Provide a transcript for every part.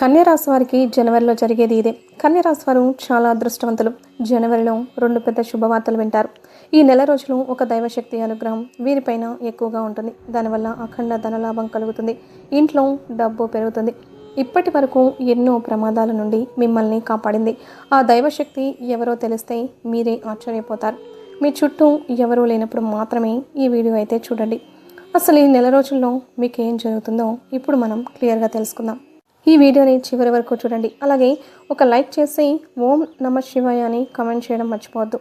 కన్యరాశి వారికి జనవరిలో జరిగేది ఇదే. కన్యరాశి వారు చాలా అదృష్టవంతులు. జనవరిలో రెండు పెద్ద శుభవార్తలు వింటారు. ఈ నెల రోజులు ఒక దైవశక్తి అనుగ్రహం వీరిపైన ఎక్కువగా ఉంటుంది. దానివల్ల అఖండ ధనలాభం కలుగుతుంది. ఇంట్లో డబ్బు పెరుగుతుంది. ఇప్పటి వరకు ఎన్నో ప్రమాదాల నుండి మిమ్మల్ని కాపాడింది. ఆ దైవశక్తి ఎవరో తెలిస్తే మీరే ఆశ్చర్యపోతారు. మీ చుట్టూ ఎవరూ లేనప్పుడు మాత్రమే ఈ వీడియో అయితే చూడండి. అసలు ఈ నెల రోజుల్లో మీకు ఏం జరుగుతుందో ఇప్పుడు మనం క్లియర్గా తెలుసుకుందాం. ఈ వీడియోని చివరి వరకు చూడండి. అలాగే ఒక లైక్ చేసి ఓం నమ శివాయ అని కమెంట్ చేయడం మర్చిపోవద్దు.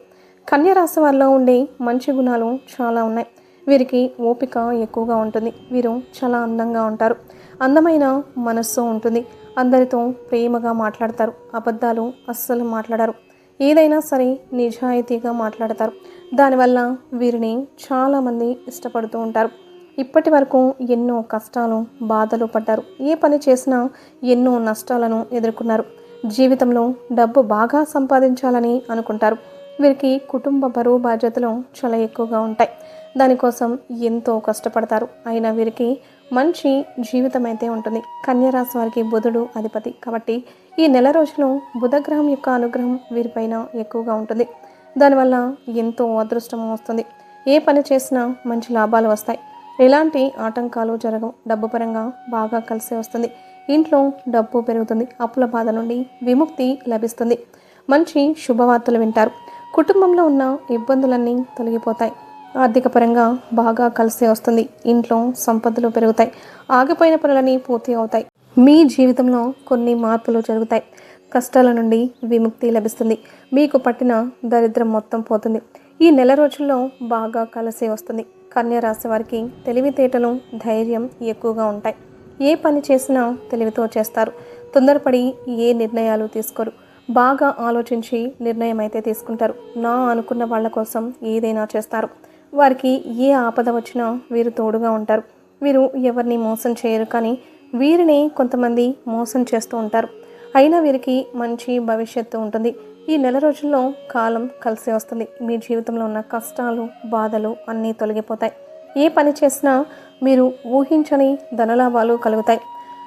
కన్యరాశి వారిలో ఉండే మంచి గుణాలు చాలా ఉన్నాయి. వీరికి ఓపిక ఎక్కువగా ఉంటుంది. వీరు చాలా అందంగా ఉంటారు. అందమైన మనస్సు ఉంటుంది. అందరితో ప్రేమగా మాట్లాడతారు. అబద్ధాలు అస్సలు మాట్లాడరు. ఏదైనా సరే నిజాయితీగా మాట్లాడతారు. దానివల్ల వీరిని చాలామంది ఇష్టపడుతూ ఉంటారు. ఇప్పటి వరకు ఎన్నో కష్టాలు బాధలు పడ్డారు. ఏ పని చేసినా ఎన్నో నష్టాలను ఎదుర్కొన్నారు. జీవితంలో డబ్బు బాగా సంపాదించాలని అనుకుంటారు. వీరికి కుటుంబ బరువు బాధ్యతలు చాలా ఎక్కువగా ఉంటాయి. దానికోసం ఎంతో కష్టపడతారు. అయినా వీరికి మంచి జీవితం అయితే ఉంటుంది కన్యరాశి వారికి బుధుడు అధిపతి కాబట్టి ఈ నెల రోజులు బుధగ్రహం యొక్క అనుగ్రహం వీరిపైన ఎక్కువగా ఉంటుంది. దానివల్ల ఎంతో అదృష్టం వస్తుంది. ఏ పని చేసినా మంచి లాభాలు వస్తాయి. ఎలాంటి ఆటంకాలు జరగవు. డబ్బు పరంగా బాగా కలిసి వస్తుంది. ఇంట్లో డబ్బు పెరుగుతుంది. అప్పుల బాధ నుండి విముక్తి లభిస్తుంది. మంచి శుభవార్తలు వింటారు. కుటుంబంలో ఉన్న ఇబ్బందులన్నీ తొలగిపోతాయి. ఆర్థిక పరంగా బాగా కలిసి వస్తుంది. ఇంట్లో సంపదలు పెరుగుతాయి. ఆగిపోయిన పనులన్నీ పూర్తి అవుతాయి. మీ జీవితంలో కొన్ని మార్పులు జరుగుతాయి. కష్టాల నుండి విముక్తి లభిస్తుంది. మీకు పట్టిన దరిద్రం మొత్తం పోతుంది. ఈ నెల రోజుల్లో బాగా కలిసి వస్తుంది. కన్యరాశి వారికి తెలివితేటలు ధైర్యం ఎక్కువగా ఉంటాయి. ఏ పని చేసినా తెలివితో చేస్తారు. తొందరపడి ఏ నిర్ణయాలు తీసుకోరు. బాగా ఆలోచించి నిర్ణయం అయితే తీసుకుంటారు. నా అనుకున్న వాళ్ళ కోసం ఏదైనా చేస్తారు. వారికి ఏ ఆపద వచ్చినా వీరు తోడుగా ఉంటారు. వీరు ఎవరిని మోసం చేయరు కానీ వీరిని కొంతమంది మోసం చేస్తూ ఉంటారు. అయినా వీరికి మంచి భవిష్యత్తు ఉంటుంది. ఈ నెల రోజుల్లో కాలం కలిసి వస్తుంది. మీ జీవితంలో ఉన్న కష్టాలు బాధలు అన్నీ తొలగిపోతాయి. ఏ పని చేసినా మీరు ఊహించని ధనలాభాలు కలుగుతాయి.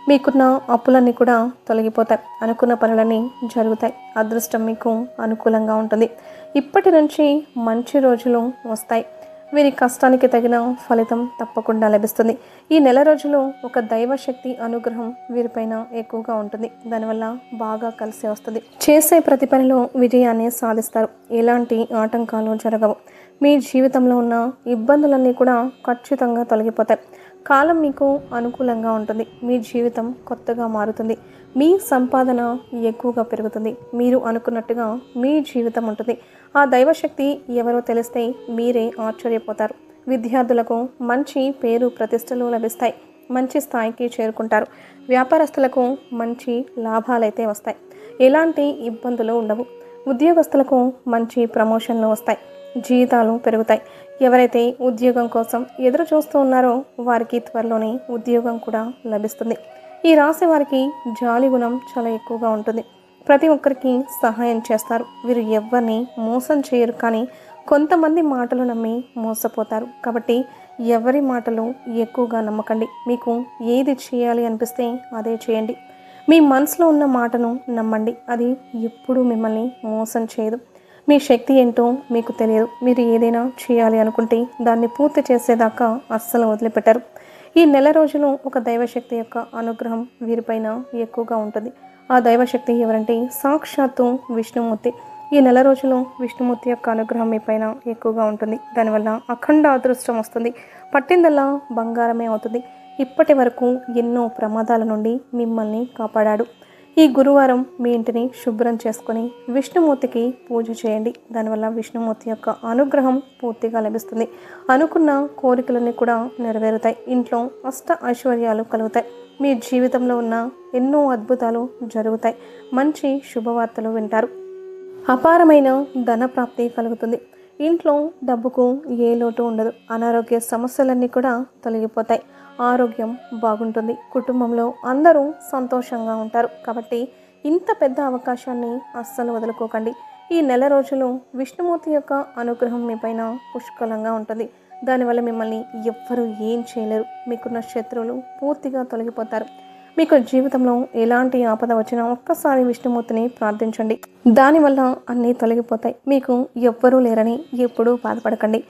మీకున్న అప్పులన్నీ కూడా తొలగిపోతాయి. అనుకున్న పనులన్నీ జరుగుతాయి. అదృష్టం మీకు అనుకూలంగా ఉంటుంది. ఇప్పటి నుంచి మంచి రోజులు వస్తాయి. వీరి కష్టానికి తగిన ఫలితం తప్పకుండా లభిస్తుంది. ఈ నెల రోజులు ఒక దైవశక్తి అనుగ్రహం వీరిపైన ఎక్కువగా ఉంటుంది. దానివల్ల బాగా కలిసి వస్తుంది. చేసే ప్రతి పనిలో విజయాన్ని సాధిస్తారు. ఎలాంటి ఆటంకాలు జరగవు. మీ జీవితంలో ఉన్న ఇబ్బందులన్నీ కూడా ఖచ్చితంగా తొలగిపోతాయి. కాలం మీకు అనుకూలంగా ఉంటుంది. మీ జీవితం కొత్తగా మారుతుంది. మీ సంపాదన ఎక్కువగా పెరుగుతుంది. మీరు అనుకున్నట్టుగా మీ జీవితం ఉంటుంది. ఆ దైవశక్తి ఎవరో తెలిస్తే మీరే ఆశ్చర్యపోతారు. విద్యార్థులకు మంచి పేరు ప్రతిష్టలు లభిస్తాయి. మంచి స్థాయికి చేరుకుంటారు. వ్యాపారస్తులకు మంచి లాభాలైతే వస్తాయి. ఎలాంటి ఇబ్బందులు ఉండవు. ఉద్యోగస్తులకు మంచి ప్రమోషన్లు వస్తాయి. జీతాలు పెరుగుతాయి. ఎవరైతే ఉద్యోగం కోసం ఎదురు చూస్తూ ఉన్నారో వారికి త్వరలోనే ఉద్యోగం కూడా లభిస్తుంది. ఈ రాశి వారికి జాలి గుణం చాలా ఎక్కువగా ఉంటుంది. ప్రతి ఒక్కరికి సహాయం చేస్తారు. వీరు ఎవరిని మోసం చేయరు కానీ కొంతమంది మాటలు నమ్మి మోసపోతారు. కాబట్టి ఎవరి మాటలు ఎక్కువగా నమ్మకండి. మీకు ఏది చేయాలి అనిపిస్తే అదే చేయండి. మీ మనసులో ఉన్న మాటను నమ్మండి. అది ఎప్పుడూ మిమ్మల్ని మోసం చేయదు. మీ శక్తి ఏంటో మీకు తెలియదు. మీరు ఏదైనా చేయాలి అనుకుంటే దాన్ని పూర్తి చేసేదాకా అస్సలు వదిలిపెట్టరు. ఈ నెల రోజులు ఒక దైవశక్తి యొక్క అనుగ్రహం వీరిపైన ఎక్కువగా ఉంటుంది. ఆ దైవశక్తి ఎవరంటే సాక్షాత్తు విష్ణుమూర్తి. ఈ నెల రోజులు విష్ణుమూర్తి యొక్క అనుగ్రహం మీ పైన ఎక్కువగా ఉంటుంది. దానివల్ల అఖండ అదృష్టం వస్తుంది. పట్టిందల్లా బంగారమే అవుతుంది. ఇప్పటి వరకు ఎన్నో ప్రమాదాల నుండి మిమ్మల్ని కాపాడాడు. ఈ గురువారం మీ ఇంటిని శుభ్రం చేసుకొని విష్ణుమూర్తికి పూజ చేయండి. దానివల్ల విష్ణుమూర్తి యొక్క అనుగ్రహం పూర్తిగా లభిస్తుంది. అనుకున్న కోరికలన్నీ కూడా నెరవేరుతాయి. ఇంట్లో అష్ట ఐశ్వర్యాలు కలుగుతాయి. మీ జీవితంలో ఉన్న ఎన్నో అద్భుతాలు జరుగుతాయి. మంచి శుభవార్తలు వింటారు. అపారమైన ధన ప్రాప్తి కలుగుతుంది. ఇంట్లో డబ్బుకు ఏ లోటు ఉండదు. అనారోగ్య సమస్యలన్నీ కూడా తొలగిపోతాయి. ఆరోగ్యం బాగుంటుంది. కుటుంబంలో అందరూ సంతోషంగా ఉంటారు. కాబట్టి ఇంత పెద్ద అవకాశాన్ని అస్సలు వదులుకోకండి. ఈ నెల రోజులు విష్ణుమూర్తి యొక్క అనుగ్రహం మీ పైన పుష్కలంగా ఉంటుంది. దానివల్ల మిమ్మల్ని ఎవ్వరూ ఏం చేయలేరు. మీకున్న శత్రువులు పూర్తిగా తొలగిపోతారు. మీకు జీవితంలో ఎలాంటి ఆపద వచ్చినా ఒక్కసారి విష్ణుమూర్తిని ప్రార్థించండి. దానివల్ల అన్నీ తొలగిపోతాయి. మీకు ఎవ్వరూ లేరని ఎప్పుడూ బాధపడకండి.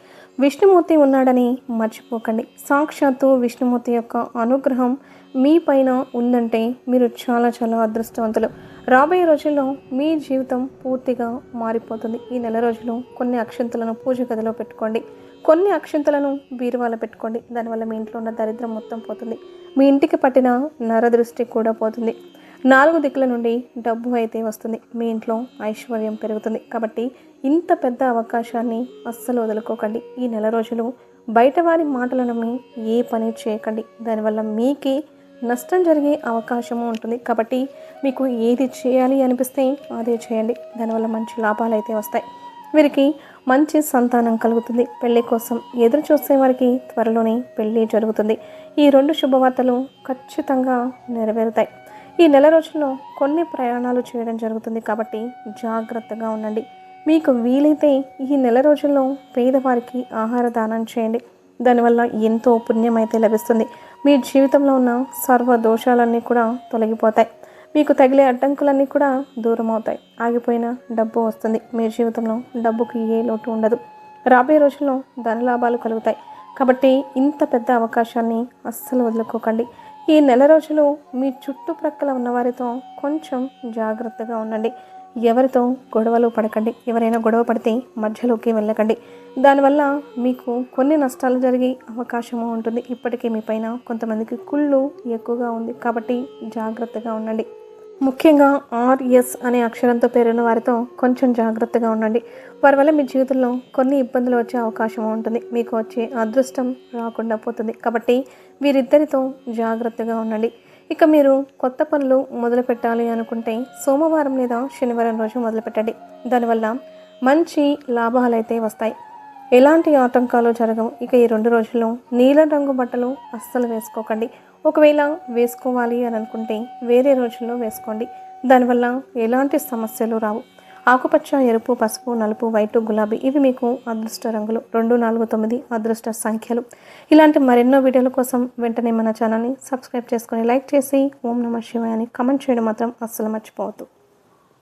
విష్ణుమూర్తి ఉన్నాడని మర్చిపోకండి. సాక్షాత్తు విష్ణుమూర్తి యొక్క అనుగ్రహం మీ పైన ఉందంటే మీరు చాలా చాలా అదృష్టవంతులు. రాబోయే రోజుల్లో మీ జీవితం పూర్తిగా మారిపోతుంది. ఈ నెల రోజులు కొన్ని అక్షంతలను పూజ గదిలో పెట్టుకోండి. కొన్ని అక్షంతలను బీరువాలో పెట్టుకోండి. దానివల్ల మీ ఇంట్లో ఉన్న దరిద్రం మొత్తం పోతుంది. మీ ఇంటికి పట్టిన నరదృష్టి కూడా పోతుంది. నాలుగు దిక్కుల నుండి డబ్బు అయితే వస్తుంది. మీ ఇంట్లో ఐశ్వర్యం పెరుగుతుంది. కాబట్టి ఇంత పెద్ద అవకాశాన్ని అస్సలు వదులుకోకండి. ఈ నెల రోజులు బయటవారి మాటలు నమ్మి ఏ పని చేయకండి. దానివల్ల మీకే నష్టం జరిగే అవకాశము ఉంటుంది. కాబట్టి మీకు ఏది చేయాలి అనిపిస్తే అదే చేయండి. దానివల్ల మంచి లాభాలు అయితే వస్తాయి. వీరికి మంచి సంతానం కలుగుతుంది. పెళ్ళి కోసం ఎదురు చూసే వారికి త్వరలోనే పెళ్ళి జరుగుతుంది. ఈ రెండు శుభవార్తలు ఖచ్చితంగా నెరవేరుతాయి. ఈ నెల రోజుల్లో కొన్ని ప్రయాణాలు చేయడం జరుగుతుంది కాబట్టి జాగ్రత్తగా ఉండండి. మీకు వీలైతే ఈ నెల రోజుల్లో పేదవారికి ఆహార దానం చేయండి. దానివల్ల ఎంతో పుణ్యం అయితే లభిస్తుంది. మీ జీవితంలో ఉన్న సర్వ దోషాలన్నీ కూడా తొలగిపోతాయి. మీకు తగిలే అడ్డంకులన్నీ కూడా దూరం అవుతాయి ఆగిపోయిన డబ్బు వస్తుంది. మీ జీవితంలో డబ్బుకి ఏ లోటు ఉండదు. రాబోయే రోజుల్లో ధన లాభాలు కలుగుతాయి. కాబట్టి ఇంత పెద్ద అవకాశాన్ని అస్సలు వదులుకోకండి. ఈ నెల రోజులు మీ చుట్టుప్రక్కల ఉన్నవారితో కొంచెం జాగ్రత్తగా ఉండండి. ఎవరితో గొడవలు పడకండి. ఎవరైనా గొడవ పడితే మధ్యలోకి వెళ్ళకండి. దానివల్ల మీకు కొన్ని నష్టాలు జరిగే అవకాశము ఉంటుంది. ఇప్పటికే మీ పైన కొంతమందికి కుళ్ళు ఎక్కువగా ఉంది. కాబట్టి జాగ్రత్తగా ఉండండి. ముఖ్యంగా ఆర్ఎస్ అనే అక్షరంతో పేరున్న వారితో కొంచెం జాగ్రత్తగా ఉండండి. వారి వల్ల మీ జీవితంలో కొన్ని ఇబ్బందులు వచ్చే అవకాశం ఉంటుంది. మీకు వచ్చే అదృష్టం రాకుండా పోతుంది. కాబట్టి వీరిద్దరితో జాగ్రత్తగా ఉండండి. ఇక మీరు కొత్త పనులు మొదలు పెట్టాలి అనుకుంటే సోమవారం లేదా శనివారం రోజు మొదలు పెట్టండి. దానివల్ల మంచి లాభాలు అయితే వస్తాయి. ఎలాంటి ఆటంకాలు జరగవు. ఇక ఈ రెండు రోజుల్లో నీలం రంగు బట్టలు అస్సలు వేసుకోకండి. ఒకవేళ వేసుకోవాలి అని అనుకుంటే వేరే రోజుల్లో వేసుకోండి. దానివల్ల ఎలాంటి సమస్యలు రావు. ఆకుపచ్చ ఎరుపు పసుపు నలుపు వైటు గులాబీ ఇవి మీకు అదృష్ట రంగులు. రెండు నాలుగు తొమ్మిది అదృష్ట సంఖ్యలు. ఇలాంటి మరెన్నో వీడియోల కోసం వెంటనే మన ఛానల్ని సబ్స్క్రైబ్ చేసుకొని లైక్ చేసి ఓం నమ శివాయ అని కమెంట్ చేయడం మాత్రం అస్సలు మర్చిపోవద్దు.